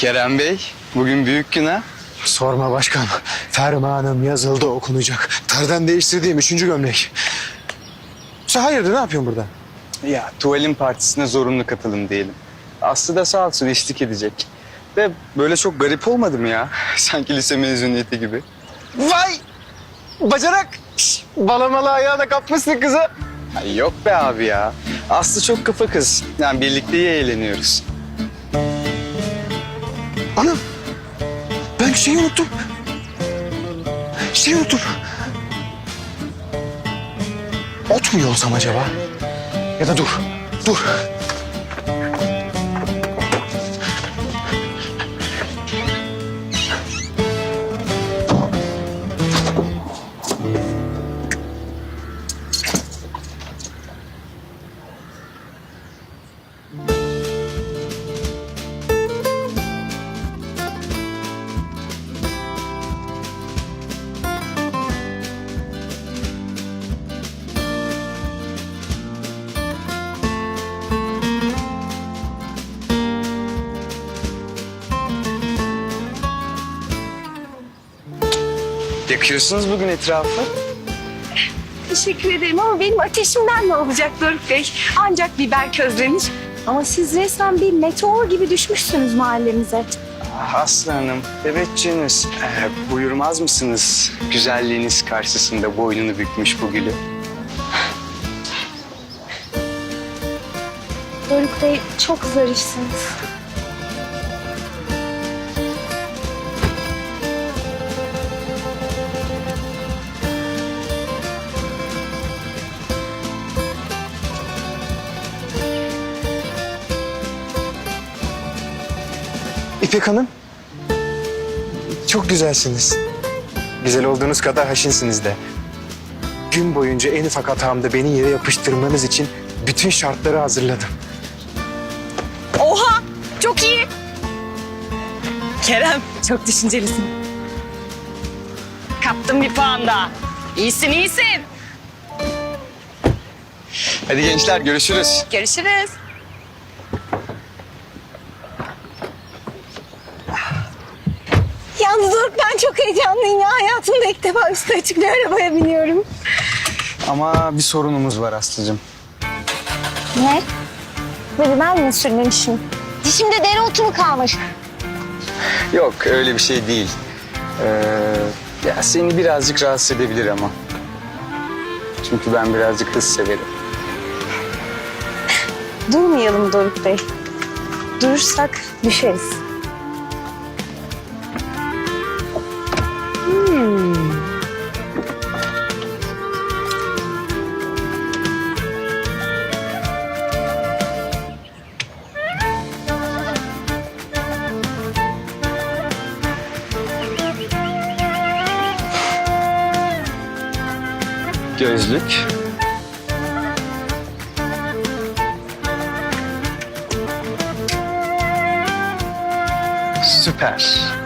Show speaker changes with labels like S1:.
S1: Kerem Bey, bugün büyük gün ha.
S2: Sorma başkan. Fermanım yazıldı okunacak. Terden değiştirdiğim üçüncü gömlek. Sen hayırdır ne yapıyorsun burada?
S1: Ya tuvalin partisine zorunlu katılım diyelim. Aslı da sağ olsun eşlik edecek. Ve böyle çok garip olmadı mı ya? Sanki lise mezuniyeti gibi.
S2: Vay! Bacanak! Şş, balamalı ayağına kapmışsın kızı.
S1: Ay yok be abi ya. Aslı çok kafa kız. Yani birlikte iyi eğleniyoruz.
S2: Anam! Ben şeyi unuttum. Şeyi unuttum. Ot mu yolsam acaba? Ya da dur, dur.
S1: Yakıyorsunuz bugün etrafı.
S3: Teşekkür ederim ama benim ateşimden ne olacak Doruk Bey? Ancak biber közlenir. Ama siz resmen bir meteor gibi düşmüşsünüz mahallemize.
S1: Ah, Aslı Hanım, bebekçiniz. Ee, buyurmaz mısınız? Güzelliğiniz karşısında boynunu bükmüş bu gülü.
S3: Doruk Bey çok zarifsiniz.
S2: İpek Hanım. Çok güzelsiniz. Güzel olduğunuz kadar haşinsiniz de. Gün boyunca en ufak hatamda beni yere yapıştırmanız için bütün şartları hazırladım.
S3: Oha! Çok iyi. Kerem çok düşüncelisin. Kaptım bir puan daha. İyisin iyisin.
S1: Hadi gençler görüşürüz.
S3: Görüşürüz. Yalnız Doruk ben çok heyecanlıyım ya. Hayatımda ilk defa üstü açık bir arabaya biniyorum.
S1: Ama bir sorunumuz var Aslı'cığım.
S3: Ne? Böyle ben mi sürmemişim? Dişimde dereotu mu kalmış?
S1: Yok öyle bir şey değil. Ee, ya seni birazcık rahatsız edebilir ama. Çünkü ben birazcık hız severim.
S3: Durmayalım Doruk Bey. Durursak düşeriz.
S1: Gözlük. Süper.